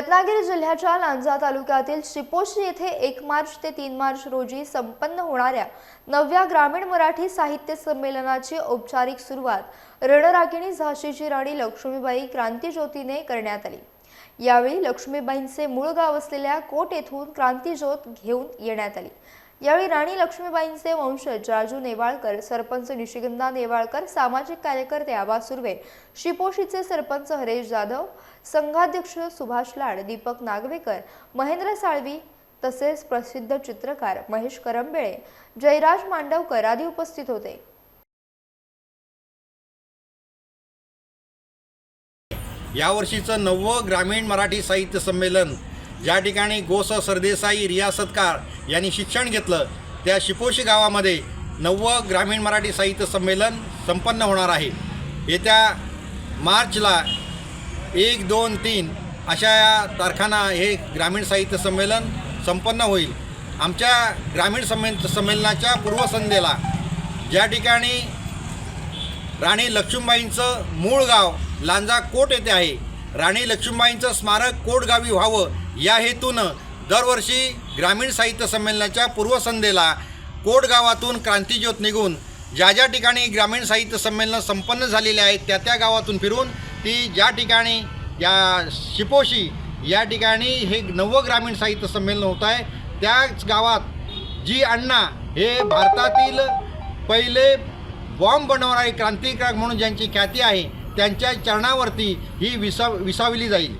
रत्नागिरी जिल्ह्याच्या लांजा तालुक्यातील शिपोशी येथे एक मार्च ते तीन मार्च रोजी संपन्न होणाऱ्या नवव्या ग्रामीण मराठी साहित्य संमेलनाची औपचारिक सुरुवात रणरागिणी झाशीची राणी लक्ष्मीबाई क्रांतीज्योतीने करण्यात आली. यावेळी लक्ष्मीबाईंचे मूळ गाव असलेल्या कोट येथून क्रांतीज्योत घेऊन येण्यात आली. यावेळी राणी लक्ष्मीबाईंचे वंशज राजू नेवाळकर सरपंच निशिगंधा नेवाळकर सामाजिक कार्यकर्ते आबा सुर्वे शिपोशीचे सरपंच हरेश जाधव संघाध्यक्ष सुभाष लाड दीपक नागवेकर महेंद्र साळवी तसेच प्रसिद्ध चित्रकार महेश करंबेळे जयराज मांडवकर आदी उपस्थित होते. यावर्षीचं नववं ग्रामीण मराठी साहित्य संमेलन ज्या ठिकाणी गोस सरदेसाई रियासतकार यांनी शिक्षण घेतलं. त्या शिपोशी गावामध्ये नववं ग्रामीण मराठी साहित्य संमेलन संपन्न होणार आहे. येत्या मार्चला एक दोन तीन अशा या तारखांना हे ग्रामीण साहित्य संमेलन संपन्न होईल. आमच्या ग्रामीण संमे संमेलनाच्या पूर्वसंध्येला ज्या ठिकाणी राणी लक्ष्मीबाईंचं मूळ गाव लांजा कोट येथे आहे राणी लक्ष्मीबाईंचं स्मारक कोटगावी व्हावं या हेतूनं दरवर्षी ग्रामीण साहित्य संमेलनाच्या पूर्वसंध्येला कोटगावातून क्रांतीज्योत निघून ज्या ज्या ठिकाणी ग्रामीण साहित्य संमेलनं संपन्न झालेले आहेत त्या त्या गावातून फिरून ती ज्या ठिकाणी या शिपोशी या ठिकाणी हे नवं ग्रामीण साहित्य संमेलन होत आहे त्याच गावात जी अण्णा हे भारतातील पहिले बॉम्ब बनवणारे क्रांतिकारक म्हणून ज्यांची ख्याती आहे त्यांच्या चरणावरती ही विसा विसावली जाईल.